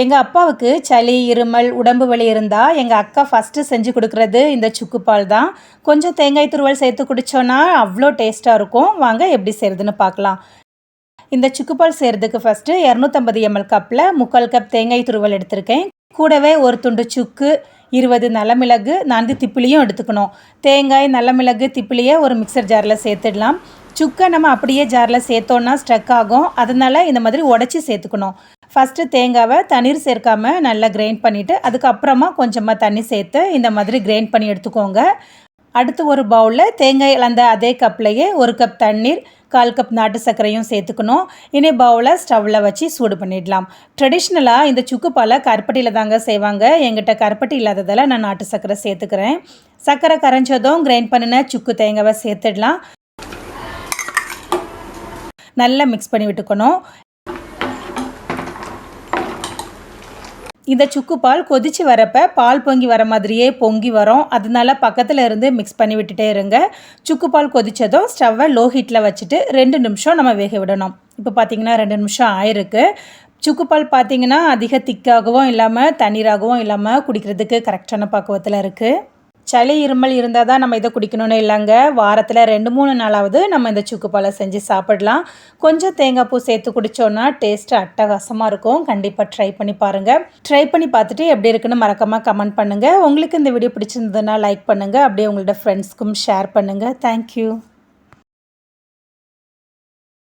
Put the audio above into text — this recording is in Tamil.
எங்கள் அப்பாவுக்கு சளி இருமல் உடம்பு வலி இருந்தால் எங்கள் அக்கா ஃபஸ்ட்டு செஞ்சு கொடுக்குறது இந்த சுக்கு பால் தான். கொஞ்சம் தேங்காய் துருவல் சேர்த்து குடித்தோன்னா அவ்வளோ டேஸ்ட்டாக இருக்கும். வாங்க எப்படி செய்கிறதுன்னு பார்க்கலாம். இந்த சுக்குப்பால் செய்கிறதுக்கு ஃபஸ்ட்டு இரநூத்தம்பது எம்எல் கப்பில் முக்கால் கப் தேங்காய் துருவல் எடுத்திருக்கேன். கூடவே ஒரு துண்டு சுக்கு இருபது நல்லமிளகு நான்கு திப்பிலியும் எடுத்துக்கணும். தேங்காய் நல்லமிளகு திப்பிலியை ஒரு மிக்சர் ஜாரில் சேர்த்துடலாம். சுக்கை நம்ம அப்படியே ஜாரில் சேர்த்தோன்னா ஸ்ட்ரக் ஆகும். அதனால் இந்த மாதிரி உடச்சி சேர்த்துக்கணும். ஃபஸ்ட்டு தேங்காவை தண்ணீர் சேர்க்காமல் நல்லா கிரைண்ட் பண்ணிவிட்டு அதுக்கப்புறமா கொஞ்சமாக தண்ணி சேர்த்து இந்த மாதிரி கிரைண்ட் பண்ணி எடுத்துக்கோங்க. அடுத்து ஒரு பவுலில் தேங்காய் அந்த அதே கப்லேயே ஒரு கப் தண்ணீர் கால் கப் நாட்டு சர்க்கரையும் சேர்த்துக்கணும். இனி பவுலை ஸ்டவ்வில் வச்சு சூடு பண்ணிடலாம். ட்ரெடிஷ்னலாக இந்த சுக்குப்பாலை கருப்பட்டியில் தாங்க செய்வாங்க. எங்கிட்ட கருப்பட்டி இல்லாததால் நான் நாட்டு சர்க்கரை சேர்த்துக்கிறேன். சர்க்கரை கரைஞ்சதும் கிரைண்ட் பண்ணின சுக்கு தேங்காவை சேர்த்துடலாம். நல்லா மிக்ஸ் பண்ணி விட்டுக்கணும். இந்த சுக்கு பால் கொதித்து வரப்போ பால் பொங்கி வர மாதிரியே பொங்கி வரும். அதனால பக்கத்தில் இருந்து மிக்ஸ் பண்ணி விட்டுட்டே இருங்க. சுக்கு பால் கொதித்ததும் ஸ்டவ்வை லோ ஹீட்டில் வச்சுட்டு ரெண்டு நிமிஷம் நம்ம வேக விடணும். இப்போ பார்த்திங்கன்னா ரெண்டு நிமிஷம் ஆயிருக்கு. சுக்கு பால் பார்த்திங்கன்னா அதிக திக்காகவும் இல்லாமல் தண்ணீராகவும் இல்லாமல் குடிக்கிறதுக்கு கரெக்டான பக்குவத்தில் இருக்குது சளி இருமல் இருந்தால் தான் நம்ம இதை குடிக்கணும்னு இல்லைங்க. வாரத்தில் ரெண்டு மூணு நாளாவது நம்ம இந்த சுக்கு பழம் செஞ்சு சாப்பிடலாம். கொஞ்சம் தேங்காய் பூ சேர்த்து குடித்தோன்னா டேஸ்ட்டு அட்டகாசமாக இருக்கும். கண்டிப்பாக ட்ரை பண்ணி பாருங்கள் ட்ரை பண்ணி பார்த்துட்டு எப்படி இருக்குன்னு மறக்காமல் கமெண்ட் பண்ணுங்கள் உங்களுக்கு இந்த வீடியோ பிடிச்சிருந்ததுன்னா லைக் பண்ணுங்கள் அப்படியே உங்களோட ஃப்ரெண்ட்ஸ்க்கும் ஷேர் பண்ணுங்கள் தேங்க்யூ